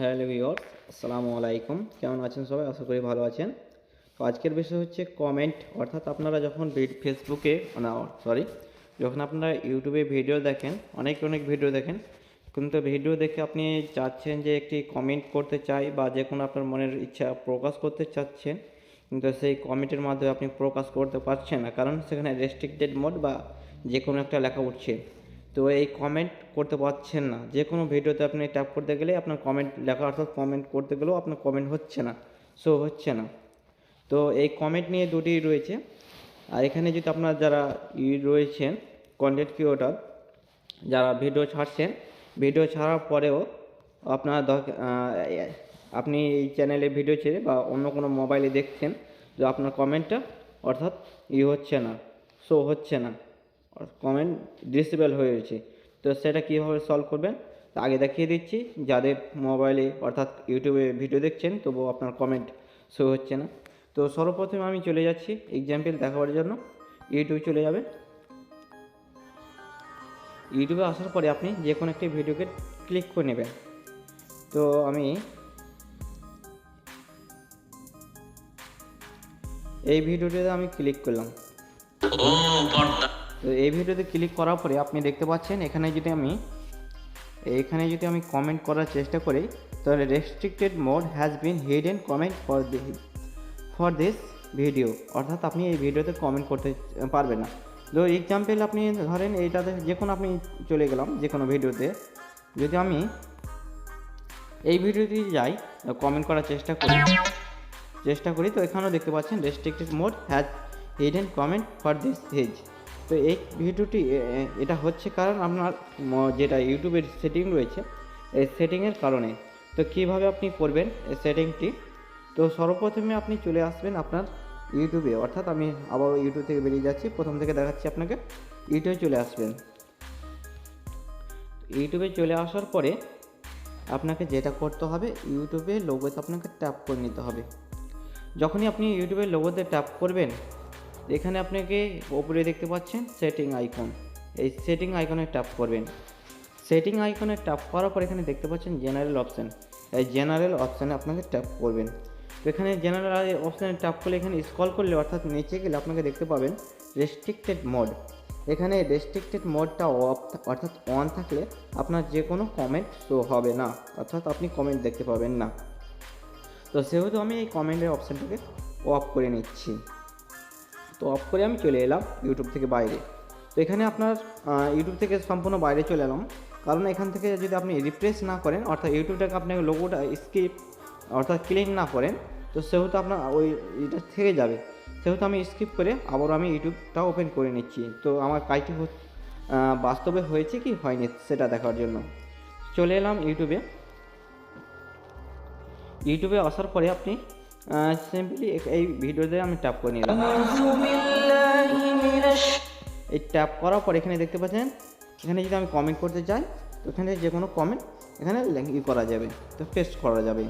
Hello viewer আসসালামু আলাইকুম। কেমন আছেন সবাই? আশা করি ভালো আছেন। তো আজকের বিষয় হচ্ছে কমেন্ট অর্থাৎ আপনারা যখন ফেসবুকে না সরি যখন আপনারা ইউটিউবে ভিডিও দেখেন, অনেক অনেক ভিডিও দেখেন, কিন্তু ভিডিও দেখে আপনি চাচ্ছেন যে একটি কমেন্ট করতে চাই বা যে কোনো আপনার মনের ইচ্ছা প্রকাশ করতে চাচ্ছেন, কিন্তু সেই কমেন্টের মাধ্যমে আপনি প্রকাশ করতে পারছেন না, কারণ সেখানে রেস্ট্রিক্টেড মোড বা যে কোনো একটা লেখা উঠছে। তো এই কমেন্ট করতে পারছেন না। যে কোনো ভিডিওতে আপনি ট্যাপ করতে গেলে আপনার কমেন্ট লেখা অর্থাৎ কমেন্ট করতে গেলেও আপনার কমেন্ট হচ্ছে না। শো হচ্ছে না। তো এই কমেন্ট নিয়ে দুটি রয়েছে। আর এখানে যদি আপনার যারা ই রয়েছেন কন্টেন্ট ক্রিয়েটর যারা ভিডিও ছাড়ছেন ভিডিও ছাড়ার পরেও আপনার আপনি এই চ্যানেলে ভিডিও ছেড়ে বা অন্য কোনো মোবাইলে দেখছেন যে আপনার কমেন্টটা অর্থাৎ ই হচ্ছে না। শো হচ্ছে না। কমেন্ট ডিসেবল হয়েছে তো সেটা কীভাবে সলভ করবেন? তা আগে দেখিয়ে দিচ্ছি। যাদের মোবাইলে অর্থাৎ ইউটিউবে ভিডিও দেখছেন, তবুও আপনার কমেন্ট শো হচ্ছে না। তো সর্বপ্রথমে আমি চলে যাচ্ছি এক্সাম্পল দেখাবার জন্য। ইউটিউব চলে যাবে। ইউটিউবে আসার পরে আপনি যে কোনো একটি ভিডিওকে ক্লিক করে নেবেন। তো আমি এই ভিডিওটিতে আমি ক্লিক করলাম। তো এই ভিডিওতে ক্লিক করার পরে আপনি দেখতে পাচ্ছেন, এখানে যদি আমি, এখানে যদি আমি কমেন্ট করার চেষ্টা করি, তাহলে restricted mode has been hidden comment for the for this video অর্থাৎ আপনি এই ভিডিওতে কমেন্ট করতে পারবেন না। তো এক্সাম্পল আপনি ধরেন, এইটাতে যে কোনো আপনি চলে গেলাম যে কোনো ভিডিওতে। যদি আমি এই ভিডিওতে যাই কমেন্ট করার চেষ্টা করি। চেষ্টা করি, তো এখানেও দেখতে পাচ্ছেন restricted mode has hidden comment for this page তো এই ভিডিওটি এটা হচ্ছে কারণ আপনার যেটা ইউটিউবের সেটিং রয়েছে, এই সেটিংয়ের কারণে। তো কীভাবে আপনি করবেন এই সেটিংটি? তো সর্বপ্রথমে আপনি চলে আসবেন আপনার ইউটিউবে। অর্থাৎ আমি আবার ইউটিউব থেকে বেরিয়ে যাচ্ছি, প্রথম থেকে দেখাচ্ছি আপনাকে। ইউটিউবে চলে আসবেন। ইউটিউবে চলে আসার পরে আপনাকে যেটা করতে হবে, ইউটিউবে লোগোতে আপনাকে ট্যাপ করে নিতে হবে। যখনই আপনি ইউটিউবের লোগোতে ট্যাপ করবেন এখানে আপনাকে ওপরে দেখতে পাচ্ছেন সেটিং আইকন এই সেটিং আইকনে ট্যাপ করবেন। সেটিং আইকনে ট্যাপ করার পর এখানে দেখতে পাচ্ছেন জেনারেল অপশান এই জেনারেল অপশানে আপনাকে ট্যাপ করবেন। তো এখানে জেনারেল অপশানে ট্যাপ করলে এখানে স্ক্রল করলে অর্থাৎ নিচে গেলে আপনাকে দেখতে পাবেন রেস্ট্রিক্টেড মোড এখানে রেস্ট্রিক্টেড মোডটা অফ অর্থাৎ অন থাকলে আপনার যে কোনো কমেন্ট শো হবে না, অর্থাৎ আপনি কমেন্ট দেখতে পাবেন না। তো সেহেতু আমি এই কমেন্টের অপশানটাকে অফ করে নিচ্ছি। তো অফ করে আমি চলে এলাম ইউটিউব থেকে বাইরে। তো এখানে আপনার ইউটিউব থেকে সম্পূর্ণ বাইরে চলে এলাম। কারণ এখান থেকে যদি আপনি রিপ্লেস না করেন, অর্থাৎ ইউটিউবটাকে আপনাকে লোগোটা স্কিপ অর্থাৎ ক্লিন না করেন, তো সেহেতু আপনার ওই এটা থেকে যাবে। সেহেতু আমি স্কিপ করে আবার আমি ইউটিউবটা ওপেন করে নিচ্ছি। তো আমার কাজটি বাস্তবে হয়েছে কি হয়নি সেটা দেখার জন্য। চলে এলাম ইউটিউবে ইউটিউবে আসার পরে আপনি সিম্পলি এই ভিডিওতে আমি ট্যাপ করে নিলাম। এই ট্যাপ করার পর এখানে দেখতে পাচ্ছেন, এখানে যদি আমি কমেন্ট করতে চাই, তো এখানে যে কোনো কমেন্ট এখানে ই করা যাবে, তো পেস্ট করা যাবে।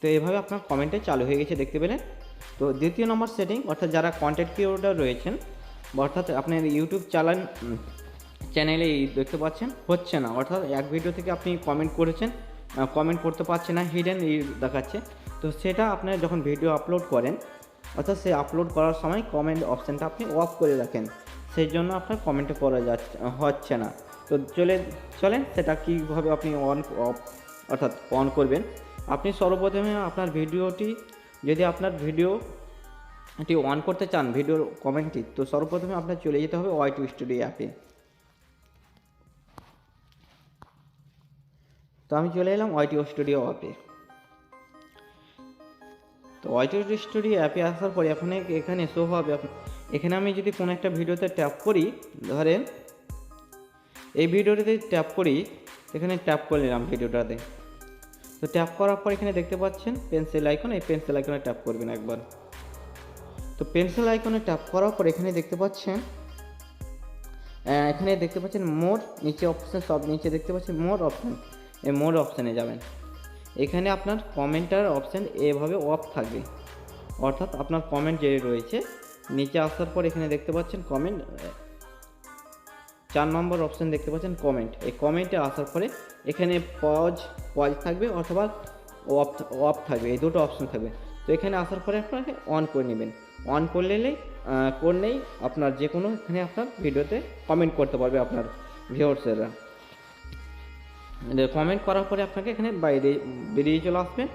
তো এভাবে আপনার কমেন্টে চালু হয়ে গেছে, দেখতে পেলেন? তো দ্বিতীয় নম্বর সেটিং অর্থাৎ যারা কন্টেন্ট ক্রিয়েটর রয়েছেন অর্থাৎ আপনার ইউটিউব চালান চ্যানেলে দেখতে পাচ্ছেন, হচ্ছে না। অর্থাৎ এক ভিডিও থেকে আপনি কমেন্ট করেছেন কমেন্ট করতে পারছে না হিডেন দেখাচ্ছে। তো সেটা আপনার যখন ভিডিও আপলোড করেন, অর্থাৎ সে আপলোড করার সময় কমেন্ট অপশানটা আপনি অফ করে রাখেন। সেই জন্য আপনার কমেন্টে করা যাচ্ছে, হচ্ছে না। তো চলে, চলেন, সেটা কীভাবে আপনি অন অফ অর্থাৎ অন করবেন। আপনি সর্বপ্রথমে আপনার ভিডিওটি যদি আপনার ভিডিও এটি অন করতে চান ভিডিওর কমেন্টটি তো সর্বপ্রথমে আপনার চলে যেতে হবে ওয়াই টু স্টুডিও অ্যাপে তো আমি চলে এলাম ওয়াইটিও স্টুডিও অ্যাপে তো ওয়াইটিও স্টুডিও অ্যাপে আসার পরে এখন এখানে শো হবে এখানে আমি যদি কোনো একটা ভিডিওতে ট্যাপ করি, ধরেন এই ভিডিওটাতে ট্যাপ করি, এখানে ট্যাপ করে নিলাম ভিডিওটাতে। তো ট্যাপ করার পর এখানে দেখতে পাচ্ছেন পেন্সিল আইকন এই পেন্সিল আইকনে ট্যাপ করবেন একবার। তো পেন্সিল আইকনে ট্যাপ করার পর এখানে দেখতে পাচ্ছেন এখানে দেখতে পাচ্ছেন মোর নিচে অপশান সব নিচে দেখতে পাচ্ছেন মোর অপশান মোর অপশানে যাবেন। এখানে আপনার কমেন্টার অপশান এভাবে অফ থাকবে। অর্থাৎ আপনার কমেন্ট যে রয়েছে, নিচে আসার পর এখানে দেখতে পাচ্ছেন কমেন্ট চার নম্বর অপশান দেখতে পাচ্ছেন কমেন্ট এই কমেন্টে আসার পরে এখানে পজ পজ থাকবে অথবা অফ অফ থাকবে। এই দুটো অপশান থাকবে। তো এখানে আসার পরে আপনাকে অন করে নেবেন। অন করলেই করলেই আপনার যে কোনো এখানে আপনার ভিডিওতে কমেন্ট করতে পারবে আপনার ভিউয়ার্সেরা কমেন্ট করার পরে আপনাকে এখানে বাইরে বেরিয়ে চলে আসবেন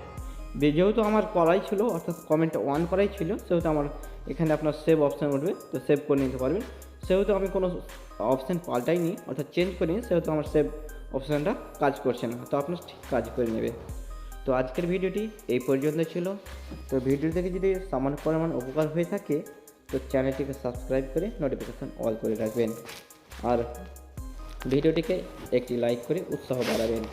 যেহেতু আমার করাই ছিল, অর্থাৎ কমেন্ট অন করাই ছিল, সেহেতু আমার এখানে আপনার সেভ অপশান উঠবে, তো সেভ করে নিতে পারবেন। সেহেতু আমি কোনো অপশান পাল্টাইনি, অর্থাৎ চেঞ্জ করিনি, সেহেতু আমার সেভ অপশানটা কাজ করছে না। তো আপনার ঠিক কাজ করে নেবে। তো আজকের ভিডিওটি এই পর্যন্ত ছিল। তো ভিডিও থেকে যদি সামান্য পরিমাণ উপকার হয়ে থাকে, তো চ্যানেলটিকে সাবস্ক্রাইব করে নোটিফিকেশান অল করে রাখবেন। আর ভিডিওটিকে একটি লাইক করে উৎসাহ বাড়াবেন।